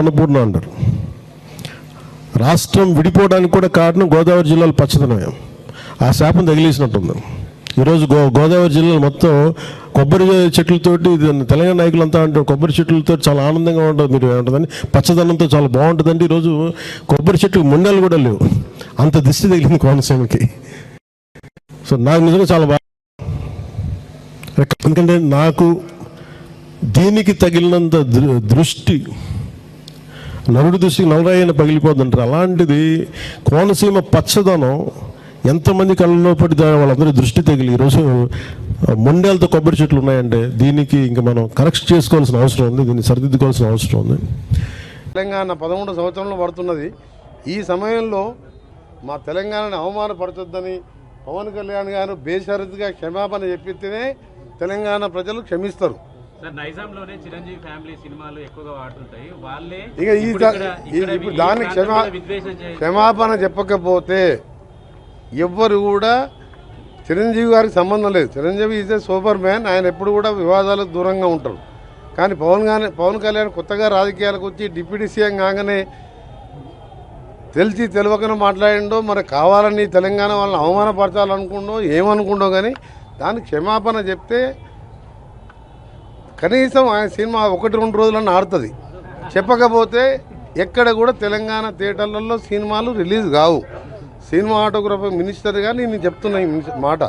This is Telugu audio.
అన్నపూర్ణ అంటారు. రాష్ట్రం విడిపోవడానికి కూడా కారణం గోదావరి జిల్లాలో పచ్చదనమే. ఆ శాపం తగిలేసినట్టుంది. ఈరోజు గో గోదావరి జిల్లాలో మొత్తం కొబ్బరి చెట్లతోటి తెలంగాణ తెలంగాణ నాయకులంతా అంటారు కొబ్బరి చెట్లతో చాలా ఆనందంగా ఉంటుంది మీరు ఏమంటుందని పచ్చదనంతో చాలా బాగుంటుందండి. ఈరోజు కొబ్బరి చెట్లు ముండలు కూడా లేవు. అంత దిష్టి తగిలింది కోనసీమకి. సో నాకు నిజంగా చాలా బాగా ఎందుకంటే నాకు దీనికి తగిలినంత దృ- దృష్టి నలుడు దృష్టికి నలరాయన పగిలిపోతుంటారు. అలాంటిది కోనసీమ పచ్చదనం ఎంతమంది కళ్ళలో పడి దా- వాళ్ళందరి దృష్టి తగిలి. ఈరోజు ముండేలతో కొబ్బరి చెట్లు ఉన్నాయంటే దీనికి ఇంకా మనం కరెక్ట్ చేసుకోవాల్సిన అవసరం ఉంది. దీన్ని సరిదిద్దుకోవాల్సిన అవసరం ఉంది. తెలంగాణ పదమూడు సంవత్సరంలో పడుతున్నది. ఈ సమయంలో మా తెలంగాణని అవమానపరచొద్దని పవన్ కళ్యాణ్ గారు బేషరతుగా క్షమాపణ చెప్పితేనే తెలంగాణ ప్రజలు క్షమిస్తారు. నైజాంలోనే చిరంజీవి ఫ్యామిలీ సినిమాలు ఎక్కువగా వాడుతుంటాయి. వాళ్ళే ఇక ఈ ఇప్పుడు దా- ఇక్కడ- ఈ- ఇక్కడ ఇప్పుడు ఈ దానికి ప్రాంతం క్షమా క్షమాపణ చెప్పకపోతే ఎవ్వరు కూడా చిరంజీవి గారికి సంబంధం లేదు. Chiranjeevi is a super man ఆయన ఎప్పుడు కూడా వివాదాలకు దూరంగా ఉంటారు. కానీ పవన్ గాని పవన్ కళ్యాణ్ కొత్తగా రాజకీయాలకు వచ్చి డిప్యూటీ సీఎం కాగానే తెలిసి తెలియకనే మాట్లాడిండో మరి కావాలని తెలంగాణ వాళ్ళని అవమానపరచాలనుకుండో ఏమనుకుండో కానీ దానికి క్షమాపణ చెప్తే కనీసం ఆయన సినిమా ఒకటి రెండు రోజులన్నా ఆడుతుంది. చెప్పకపోతే ఎక్కడ కూడా తెలంగాణ థియేటర్లలో సినిమాలు రిలీజ్ కావు. సినిమా సినిమాటోగ్రఫీ మినిస్టర్గా నేను చెప్తున్నా మాట.